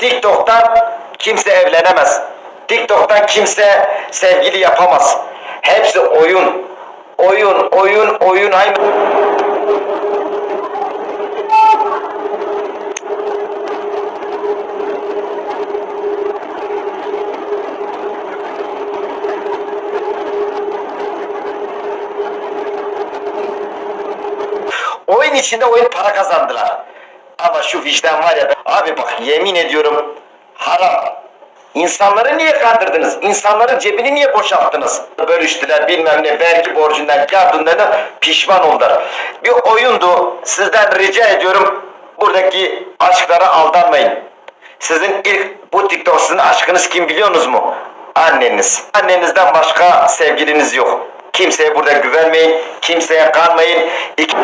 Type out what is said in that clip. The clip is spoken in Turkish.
TikTok'tan kimse evlenemez. TikTok'tan kimse sevgili yapamaz. Hepsi oyun. Oyun, oyun, oyun. Aynı. Oyun içinde oyun para kazandılar. Ama şu vicdan var ya abi bak yemin ediyorum haram. İnsanları niye kandırdınız? İnsanların cebini niye boşalttınız? Bölüştüler bilmem ne vergi borcundan yardımlarına pişman oldular. Bir oyundu. Sizden rica ediyorum buradaki aşklara aldanmayın. Sizin ilk bu TikTok aşkınız kim biliyorsunuz mu? Anneniz. Annenizden başka sevgiliniz yok. Kimseye burada güvenmeyin. Kimseye kanmayın. İki...